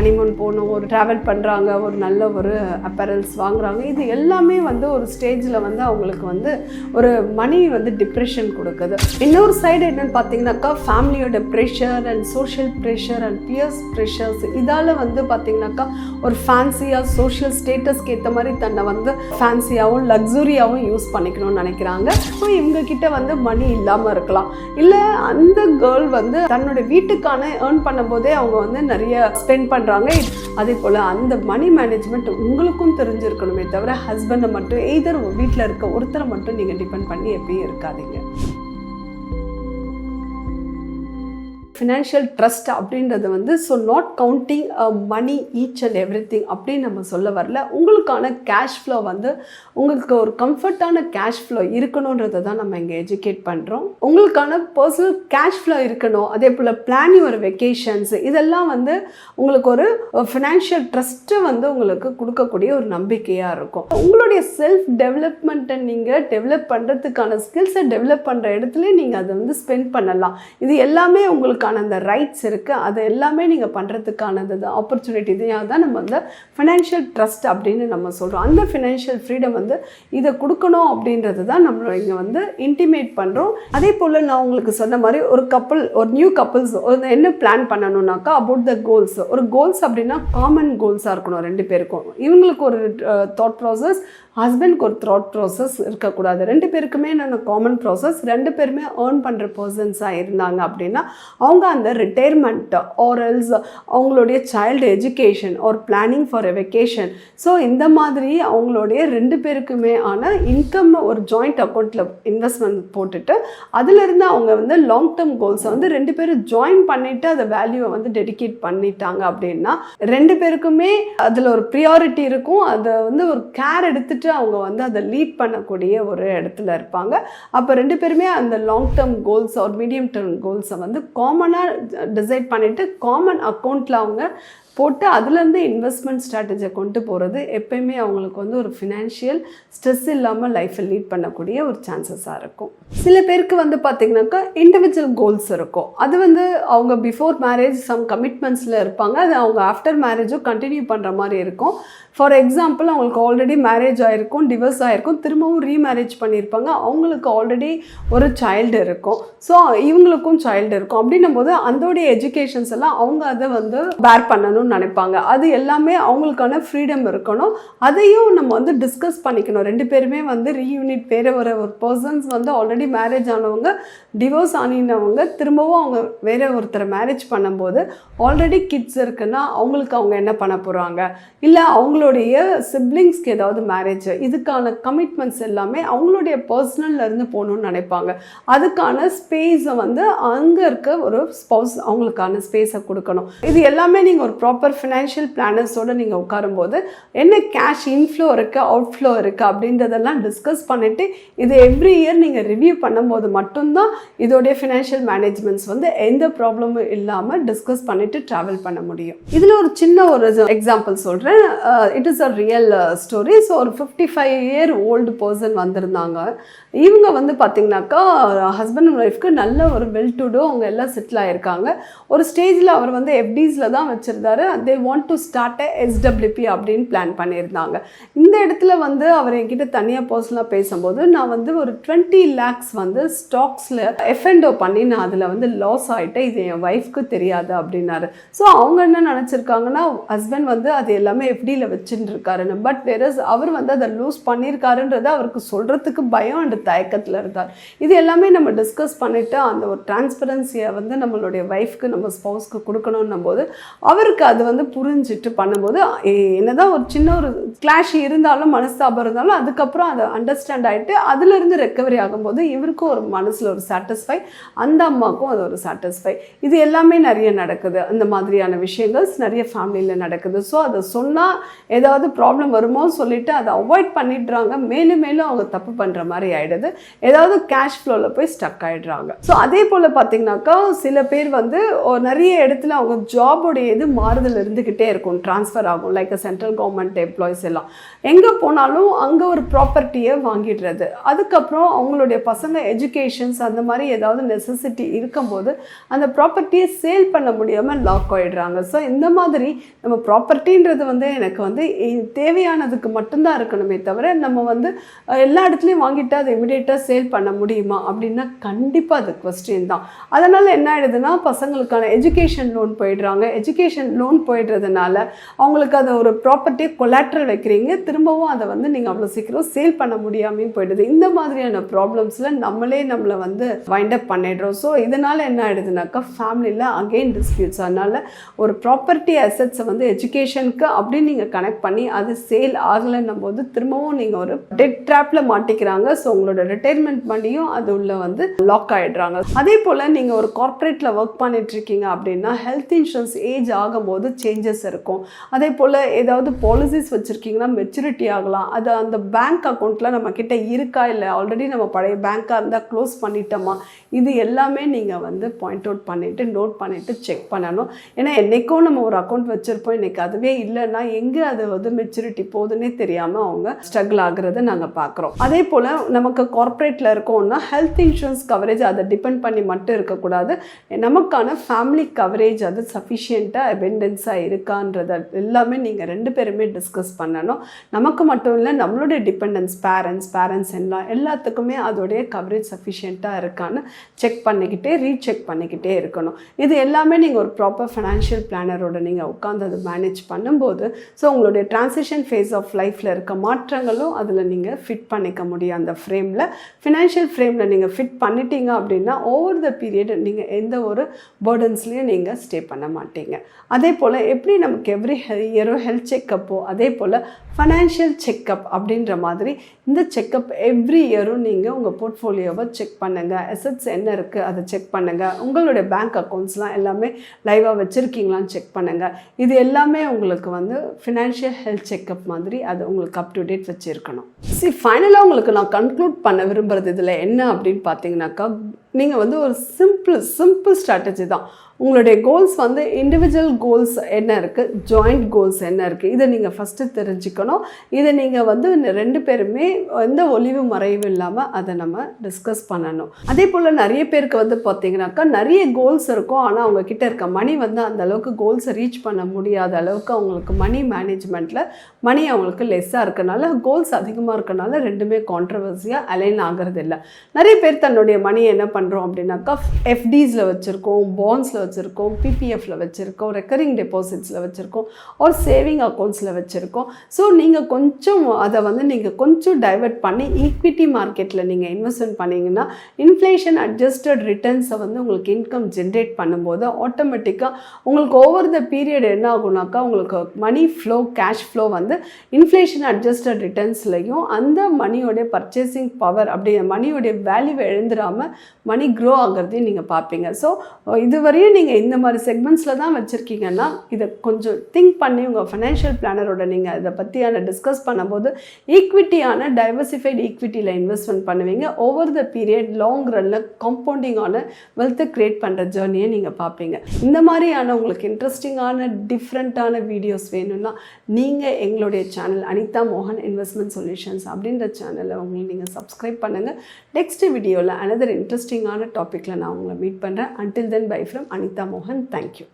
Honeymoon போகணும் ஒரு travel பண்ணுறாங்க ஒரு நல்ல ஒரு அப்பரல்ஸ் வாங்குகிறாங்க இது எல்லாமே வந்து ஒரு ஸ்டேஜில் வந்து அவங்களுக்கு வந்து ஒரு மணி வந்து டிப்ரெஷன் கொடுக்குது. இன்னொரு சைடு என்னென்னு பார்த்தீங்கன்னாக்கா ஃபேமிலியோட pressure and social pressure and peers pressures இதால் வந்து பார்த்தீங்கன்னாக்கா ஒரு ஃபேன்சியாக சோஷியல் ஸ்டேட்டஸ்க்கு ஏற்ற மாதிரி தன்னை வந்து ஃபேன்சியாகவும் லக்ஸுரியாகவும் யூஸ் பண்ணிக்கணும்னு நினைக்கிறாங்க. ஸோ இவங்கக்கிட்ட வந்து மணி இல்லாமல் இருக்கலாம். இல்லை அந்த கேர்ள் வந்து தன்னோட வீட்டுக்கான ஏர்ன் பண்ணும்போதே அவங்க வந்து நிறைய ஸ்பெண்ட் பண்ணுறாங்க அதே போல் அந்த மணி மேனேஜ்மெண்ட் உங்களுக்கும் தெரிஞ்சிருக்கணுமே தவிர ஹஸ்பண்டை மட்டும் எய்தர் வீட்டில் இருக்க ஒருத்தரை மட்டும் நீங்கள் டிபெண்ட் பண்ணி எப்பயும் இருக்காதீங்க. ஃபினான்ஷியல் ட்ரஸ்ட் அப்படின்றது வந்து so not counting money each and every thing அப்படின்னு நம்ம சொல்ல வரல. உங்களுக்கான கேஷ் ஃப்ளோ வந்து உங்களுக்கு ஒரு கம்ஃபர்ட்டான கேஷ் ஃப்ளோ இருக்கணுன்றதை தான் நம்ம இங்கே எஜுகேட் பண்ணுறோம் உங்களுக்கான பர்சனல் கேஷ் ஃப்ளோ இருக்கணும். அதே போல் பிளான் யுவர் வெக்கேஷன்ஸ் இதெல்லாம் வந்து உங்களுக்கு ஒரு ஃபினான்ஷியல் ட்ரஸ்ட்டை வந்து உங்களுக்கு கொடுக்கக்கூடிய ஒரு நம்பிக்கையாக இருக்கும். உங்களுடைய செல்ஃப் டெவலப்மெண்ட்டை நீங்கள் டெவலப் பண்ணுறதுக்கான ஸ்கில்ஸை டெவலப் பண்ணுற இடத்துல நீங்கள் அதை வந்து ஸ்பெண்ட் பண்ணலாம். இது எல்லாமே உங்களுக்கு உங்களுக்கான அந்த ரைட்ஸ் இருக்குது அது எல்லாமே நீங்கள் பண்ணுறதுக்கானது ஆப்பர்ச்சுனிட்டி இதையாக தான் நம்ம வந்து ஃபினான்ஷியல் ட்ரஸ்ட் அப்படின்னு நம்ம சொல்கிறோம் அந்த ஃபினான்ஷியல் ஃப்ரீடம் வந்து இதை கொடுக்கணும் அப்படின்றது தான் நம்ம இங்கே வந்து இன்டிமேட் பண்ணுறோம் அதே போல் நான் உங்களுக்கு சொன்ன மாதிரி ஒரு கப்பல் ஒரு நியூ கப்பல்ஸ் ஒரு என்ன பிளான் பண்ணணும்னாக்கா அபவுட் த கோல்ஸ் ஒரு கோல்ஸ் அப்படின்னா காமன் கோல்ஸாக இருக்கணும் ரெண்டு பேருக்கும். இவங்களுக்கு ஒரு தாட் ப்ராசஸ் ஹஸ்பண்ட்க்கு ஒரு தாட் ப்ராசஸ் இருக்கக்கூடாது. ரெண்டு பேருக்குமே நான் காமன் ப்ராசஸ் ரெண்டு பேருமே ஏர்ன் பண்ணுற பர்சன்ஸாக இருந்தாங்க அப்படின்னா அவங்க அந்த ரிட்டையர்மெண்ட் ஆரல்ஸ் அவங்களுடைய child education or planning for a vacation so இந்த மாதிரி அவங்களுடைய ரெண்டு பேருக்குமே ஆன இன்கம் ஒரு ஜாயிண்ட் அக்கௌண்ட்டில் இன்வெஸ்ட்மெண்ட் போட்டுட்டு அதுலேருந்து அவங்க வந்து லாங் டேர்ம் கோல்ஸை வந்து ரெண்டு பேரும் ஜாயின் பண்ணிவிட்டு அதை வேல்யூவை வந்து டெடிகேட் பண்ணிட்டாங்க அப்படின்னா ரெண்டு பேருக்குமே அதில் ஒரு ப்ரியாரிட்டி இருக்கும். அதை வந்து ஒரு கேர் எடுத்துட்டு அவங்க வந்து அதை லீட் பண்ணக்கூடிய ஒரு இடத்துல இருப்பாங்க. அப்போ ரெண்டு பேருமே அந்த லாங் டேர்ம் கோல்ஸ் ஒரு மீடியம் டேர்ம் கோல்ஸை வந்து காமன் காமனாக டிசைட் பண்ணிவிட்டு காமன் அக்கௌண்ட்டில் அவங்க போட்டு அதுலேருந்து இன்வெஸ்ட்மெண்ட் ஸ்ட்ராட்டஜியை கொண்டு போகிறது எப்பயுமே அவங்களுக்கு வந்து ஒரு ஃபினான்ஷியல் ஸ்ட்ரெஸ் இல்லாமல் லைஃப்பை லீட் பண்ணக்கூடிய ஒரு சான்சஸாக இருக்கும். சில பேருக்கு வந்து பார்த்திங்கனாக்கா இண்டிவிஜுவல் கோல்ஸ் இருக்கும். அது வந்து அவங்க பிஃபோர் மேரேஜ் சம் கமிட்மெண்ட்ஸில் இருப்பாங்க. அது அவங்க ஆஃப்டர் மேரேஜும் கண்டினியூ பண்ணுற மாதிரி இருக்கும். ஃபார் எக்ஸாம்பிள் அவங்களுக்கு ஆல்ரெடி மேரேஜ் ஆகிருக்கும் டிவோர்ஸ் ஆகிருக்கும் திரும்பவும் ரீமேரேஜ் பண்ணியிருப்பாங்க அவங்களுக்கு ஆல்ரெடி ஒரு சைல்டு இருக்கும். ஸோ இவங்களுக்கும் சைல்டு இருக்கும். அப்படின்னும் போது அதோடைய எஜுகேஷன்ஸ் எல்லாம் அவங்க அதை வந்து பேர் பண்ணணும்னு நினைப்பாங்க. அது எல்லாமே அவங்களுக்கான ஃப்ரீடம் இருக்கணும். அதையும் நம்ம வந்து டிஸ்கஸ் பண்ணிக்கணும். ரெண்டு பேருமே வந்து ரீயூனிட் வேறு ஒரு ஒரு பர்சன்ஸ் வந்து ஆல்ரெடி மேரேஜ் ஆனவங்க டிவோர்ஸ் ஆனினவங்க திரும்பவும் அவங்க வேற ஒருத்தரை மேரேஜ் பண்ணும்போது ஆல்ரெடி கிட்ஸ் இருக்குன்னா அவங்களுக்கு அவங்க என்ன பண்ண போகிறாங்க இல்லை அவங்களுடைய சிப்ளிங்ஸ்க்கு ஏதாவது மேரேஜ் இதுக்கான கமிட்மெண்ட்ஸ் எல்லாமே அவங்களுடைய பர்சனல்லேருந்து போகணும்னு நினைப்பாங்க. அதுக்கான ஸ்பேஸை வந்து அங்கே இருக்க ஒரு ஸ்பௌஸ் அவங்களுக்கான ஸ்பேஸை கொடுக்கணும். இது எல்லாமே நீங்கள் ஒரு ப்ராப்பர் ஃபினான்ஷியல் பிளானர்ஸோடு நீங்கள் உட்காரும்போது என்ன கேஷ் இன்ஃப்ளோ இருக்குது அவுட்ஃப்ளோ இருக்குது அப்படின்றதெல்லாம் டிஸ்கஸ் பண்ணிவிட்டு இது எவ்ரி இயர் நீங்கள் ரிவ்யூ பண்ணும்போது மட்டும்தான் இதோடைய ஃபினான்ஷியல் மேனேஜ்மெண்ட்ஸ் வந்து எந்த ப்ராப்ளமும் இல்லாமல் டிஸ்கஸ் பண்ணிவிட்டு ட்ராவல் பண்ண முடியும். இதில் ஒரு சின்ன ஒரு எக்ஸாம்பிள் சொல்கிறேன் it is a real story so ஒரு fifty five year old person வந்திருந்தாங்க. இவங்க வந்து பார்த்திங்கனாக்கா ஹஸ்பண்ட் அண்ட் ஒய்ஃப்க்கு நல்ல ஒரு வெல் டு டூ அவங்க எல்லாம் செட்டில் ஆகிருக்காங்க ஒரு ஸ்டேஜில் அவர் வந்து எஃப்டிஸில் தான் வச்சுருந்தாரு. They want to start SWP அப்படின்னு பிளான் பண்ணியிருந்தாங்க. இந்த இடத்துல வந்து அவர் என்கிட்ட தனியாக பர்சனலாக பேசும்போது நான் வந்து ஒரு டுவெண்ட்டி லேக்ஸ் வந்து ஸ்டாக்ஸில் எஃபெண்டோ பண்ணி நான் அதில் வந்து லாஸ் ஆகிட்டேன் இது என் ஒய்ஃப்க்கு தெரியாது அப்படின்னாரு. ஸோ அவங்க என்ன நினச்சிருக்காங்கன்னா ஹஸ்பண்ட் வந்து அது எல்லாமே எஃப்டியில் வச்சுட்டு இருக்காருன்னு பட் வேற அவர் வந்து அதை லூஸ் பண்ணியிருக்காருன்றதை அவருக்கு சொல்கிறதுக்கு பயம் அண்ட் தயக்கத்தில் இருந்தார். இது எல்லாமே நம்ம டிஸ்கஸ் பண்ணிவிட்டு அந்த ஒரு டிரான்ஸ்பரன்சியை வந்து நம்மளுடைய ஒய்ஃப்க்கு நம்ம ஸ்பவுஸ்க்கு கொடுக்கணுன்னும் போது அவருக்கு அது வந்து புரிஞ்சிட்டு பண்ணும்போது என்னதான் ஒரு சின்ன ஒரு கிளாஷ் இருந்தாலும் மனஸ்தாபம் இருந்தாலும் அதுக்கப்புறம் அதை அண்டர்ஸ்டாண்ட் ஆகிட்டு அதுலேருந்து ரெக்கவரி ஆகும்போது இவருக்கும் ஒரு மனசில் ஒரு சாட்டிஸ்ஃபை அந்த அம்மாவுக்கும் அது ஒரு சாட்டிஸ்ஃபை இது எல்லாமே நிறைய நடக்குது. அந்த மாதிரியான விஷயங்கள் நிறைய ஃபேமிலியில் நடக்குது. ஸோ அதை சொன்னால் ஏதாவது ப்ராப்ளம் வருமோ சொல்லிட்டு அதை அவாய்ட் பண்ணிடுறாங்க. மேலும் மேலும் அவங்க தப்பு பண்ணுற மாதிரி ஆகிடுது ஏதாவது கேஷ் ஃப்ளோவில் போய் ஸ்டக் ஆகிடுறாங்க ஸோ அதே போல் பார்த்தீங்கன்னாக்கா சில பேர் வந்து ஒரு நிறைய இடத்துல அவங்க ஜாபுடைய இது மாறு மாறுதல் இருந்துக்கிட்டே இருக்கும் ட்ரான்ஸ்ஃபர் ஆகும். லைக் சென்ட்ரல் கவர்மெண்ட் எம்ப்ளாயிஸ் எல்லாம். எங்கே போனாலும் அங்கே ஒரு ப்ராப்பர்ட்டியை வாங்கிடுறது. அதுக்கப்புறம் அவங்களுடைய பசங்க எஜுகேஷன்ஸ் அந்த மாதிரி ஏதாவது நெசசிட்டி இருக்கும்போது அந்த ப்ராப்பர்ட்டியை சேல் பண்ண முடியாமல் லாக் ஆகிடுறாங்க ஸோ இந்த மாதிரி நம்ம ப்ராப்பர்ட்டின்றது வந்து எனக்கு வந்து தேவையானதுக்கு மட்டும்தான் இருக்கணுமே தவிர நம்ம வந்து எல்லா இடத்துலையும் வாங்கிட்டு அதை இமிடியேட்டாக சேல் பண்ண முடியுமா அப்படின்னா கண்டிப்பாக அது கொஸ்டின் தான். அதனால் என்ன ஆயிடுதுன்னா பசங்களுக்கான எஜுகேஷன் லோன் போயிடுறாங்க. எஜுகேஷன் லோன் போயிடுறதுனால அவங்களுக்கு அதை ஒரு ப்ராப்பர்ட்டியை கொலாட்ரல் வைக்கிறீங்க. திரும்பவும் அதை வந்து நீங்கள் அவ்வளோ சீக்கிரம் சேல் பண்ண முடியாமையும் போயிடுது. இந்த மாதிரியான ப்ராப்ளம்ஸில் நம்மளே நம்மளை வந்து வைண்ட் அப் பண்ணிடுறோம். ஸோ இதனால் என்ன ஆயிடுதுனாக்கா ஃபேமிலியில் அகெயின் டிஸ்பியூட்ஸ் அதனால் ஒரு ப்ராப்பர்ட்டி அசட்ஸை வந்து எஜுகேஷனுக்கு அப்படின்னு நீங்கள் கனெக்ட் பண்ணி அது சேல் ஆகலைன்னும் போது திரும்பவும் நீங்கள் ஒரு டெட் ட்ராப்பில் மாட்டிக்கிறாங்க. ஸோ உங்களோட ரிட்டைர்மெண்ட் பண்ணியும் அது உள்ள வந்து லாக் ஆகிடுறாங்க அதே போல் நீங்கள் ஒரு கார்ப்பரேட்டில் ஒர்க் பண்ணிட்டு இருக்கீங்க அப்படின்னா ஹெல்த் இன்சூரன்ஸ் ஏஜ் ஆகும்போது சேஞ்சஸ் இருக்கும். அதே போல் ஏதாவது பாலிசிஸ் வச்சுருக்கீங்கன்னா மெச்சூரிட்டி ஆகலாம். அது அந்த பேங்க் அக்கௌண்ட்டில் நம்ம கிட்ட இருக்கா இல்லை? ஆல்ரெடி நம்ம பழைய பேங்க்காக இருந்தால் க்ளோஸ் பண்ணிட்டோமா? இது எல்லாமே நீங்கள் வந்து பாயிண்ட் அவுட் பண்ணிவிட்டு நோட் பண்ணிவிட்டு செக் பண்ணணும். ஏன்னா என்றைக்கும் நம்ம ஒரு அக்கௌண்ட் வச்சுருப்போம். இன்னைக்கு அதுவே இல்லைன்னா எங்கே அது வந்து மெச்சூரிட்டி போகுதுன்னே தெரியாமல் அவங்க ஸ்ட்ரகிள் ஆகுறத நாங்கள் பார்க்குறோம். அதே போல் நமக்கு கார்ப்பரேட்டில் இருக்கோம்னா ஹெல்த் இன்சூரன்ஸ் கவரேஜ் அதை டிபெண்ட் பண்ணி மட்டும் இருக்கக்கூடாது. நமக்கான ஃபேமிலி கவரேஜ் அது சஃபிஷியண்ட்டாக எபெண்டன்ஸாக இருக்கான்றத எல்லாமே நீங்கள் ரெண்டு பேருமே டிஸ்கஸ் பண்ணணும். நமக்கு மட்டும் இல்லை நம்மளுடைய டிபெண்டன்ஸ் பேரண்ட்ஸ் பேரண்ட்ஸ் எல்லாம் எல்லாத்துக்குமே அதோடைய கவரேஜ் சஃபிஷியண்ட்டாக இருக்கான்னு செக் பண்ணிக்கிட்டே ரீசெக் பண்ணிக்கிட்டே இருக்கணும். இது எல்லாமே நீங்கள் ஒரு ப்ராப்பர் ஃபினான்ஷியல் பிளானரோட நீங்கள் உட்காந்து அதை மேனேஜ் பண்ணும்போது ஸோ உங்களுடைய டிரான்சிஷன் ஃபேஸ் ஆஃப் லைஃப்பில் இருக்க மாற்றங்களும் அதில் நீங்கள் ஃபிட் பண்ணிக்க முடியும். அந்த ஃப்ரேமில் ஃபினான்ஷியல் ஃப்ரேமில் நீங்கள் ஃபிட் பண்ணிட்டீங்க அப்படின்னா ஓவர் த பீரியட் நீங்கள் எந்த ஒரு பேர்டன்ஸ்லேயும் நீங்கள் ஸ்டே பண்ண மாட்டீங்க. அதே போல் எப்படி நமக்கு எவ்ரி இயரோ ஹெல்த் செக்கப்போ அதே போல் ஃபைனான்ஷியல் செக்கப் அப்படின்ற மாதிரி இந்த செக்கப் எவ்ரி இயரும் நீங்கள் உங்கள் போர்ட்ஃபோலியோவை செக் பண்ணுங்கள் அசட்ஸ் என்ன இருக்குது அதை செக் பண்ணுங்கள் உங்களுடைய பேங்க் அக்கௌண்ட்ஸ்லாம் எல்லாமே லைவாக வச்சுருக்கீங்களான்னு செக் பண்ணுங்கள் இது எல்லாமே உங்களுக்கு வந்து ஃபினான்ஷியல் ஹெல்த் செக்கப் மாதிரி அது உங்களுக்கு அப் டு டேட் வச்சுருக்கணும். சரி ஃபைனலாக உங்களுக்கு நான் கன்க்ளூட் பண்ண விரும்புகிறது இதில் என்ன அப்படின்னு பார்த்தீங்கன்னாக்கா நீங்கள் வந்து ஒரு சிம்பிள் சிம்பிள் ஸ்ட்ராட்டஜி தான். உங்களுடைய கோல்ஸ் வந்து இண்டிவிஜுவல் கோல்ஸ் என்ன இருக்குது ஜாயிண்ட் கோல்ஸ் என்ன இருக்குது இதை நீங்கள் ஃபஸ்ட்டு தெரிஞ்சுக்கணும். இதை நீங்கள் வந்து ரெண்டு பேருமே எந்த ஒளிவு மறைவும் இல்லாமல் அதை நம்ம டிஸ்கஸ் பண்ணணும். அதே போல் நிறைய பேருக்கு வந்து பார்த்தீங்கன்னாக்கா நிறைய கோல்ஸ் இருக்கும். ஆனால் அவங்க கிட்ட இருக்க மணி வந்து அந்த அளவுக்கு கோல்ஸை ரீச் பண்ண முடியாத அளவுக்கு அவங்களுக்கு மணி மேனேஜ்மெண்ட்டில் மணி அவங்களுக்கு லெஸ்ஸாக இருக்கனால கோல்ஸ் அதிகமாக இருக்கனால ரெண்டுமே கான்ட்ரவர்சியாக அலைன் ஆகிறது இல்லை. நிறைய பேர் தன்னுடைய மணி என்ன பண்ணுறோம் அப்படின்னாக்கா எஃப்டிஸில் வச்சுருக்கோம் பாண்ட்ஸில் வச்சுருக்கோம் பிபிஎஃப்ல வச்சுருக்கோம் ரெக்கரிங் டெபாசிட்ஸில் வச்சுருக்கோம் ஒரு சேவிங் அக்கௌண்ட்ஸில் வச்சுருக்கோம். ஸோ நீங்கள் கொஞ்சம் அதை வந்து நீங்கள் கொஞ்சம் டைவர்ட் பண்ணி ஈக்விட்டி மார்க்கெட்டில் நீங்கள் இன்வெஸ்ட்மெண்ட் பண்ணீங்கன்னா இன்ஃப்ளேஷன் அட்ஜஸ்டட் ரிட்டர்ன்ஸை வந்து உங்களுக்கு இன்கம் ஜென்ரேட் பண்ணும்போது ஆட்டோமேட்டிக்காக உங்களுக்கு ஓவர் த பீரியட் என்ன ஆகுனாக்கா உங்களுக்கு மணி ஃப்ளோ கேஷ் ஃப்ளோ வந்து இன்ஃப்ளேஷன் அட்ஜஸ்டட் ரிட்டர்ன்ஸ்லையும் அந்த மணியோடைய பர்ச்சேசிங் பவர் அப்படி மணியோடைய வேல்யூவை எழுந்துடாமல் மணி க்ரோ ஆகிறதையும் நீங்கள் பார்ப்பீங்க. ஸோ இதுவரையும் நீங்கள் இந்த மாதிரி செக்மெண்ட்ஸில் தான் வச்சுருக்கீங்கன்னா இதை கொஞ்சம் திங்க் பண்ணி உங்கள் ஃபைனான்ஷியல் பிளானரோட நீங்கள் இதை பற்றியான டிஸ்கஸ் பண்ணும்போது ஈக்விட்டியான டைவர்சிஃபைடு ஈக்விட்டியில் இன்வெஸ்ட்மெண்ட் பண்ணுவீங்க. ஓவர் த பீரியட் லாங் ரன்ல காம்பவுண்டிங்கான வெல்த்தை க்ரியேட் பண்ணுற ஜேர்னியை நீங்கள் பார்ப்பீங்க. இந்த மாதிரியான உங்களுக்கு இன்ட்ரெஸ்டிங்கான டிஃப்ரெண்ட்டான வீடியோஸ் வேணும்னா நீங்கள் எங்களுடைய சேனல் அனிதா மோகன் இன்வெஸ்ட்மெண்ட் சொல்யூஷன்ஸ் அப்படின்ற சேனலை உங்களுக்கு நீங்கள் சப்ஸ்கிரைப் பண்ணுங்கள் நெக்ஸ்ட் வீடியோவில் அனதர் இன்ட்ரெஸ்டிங்கான டாப்பிக்கில் நான் உங்களை மீட் பண்ணுறேன் until then bye from Anitha மோகன். Thank you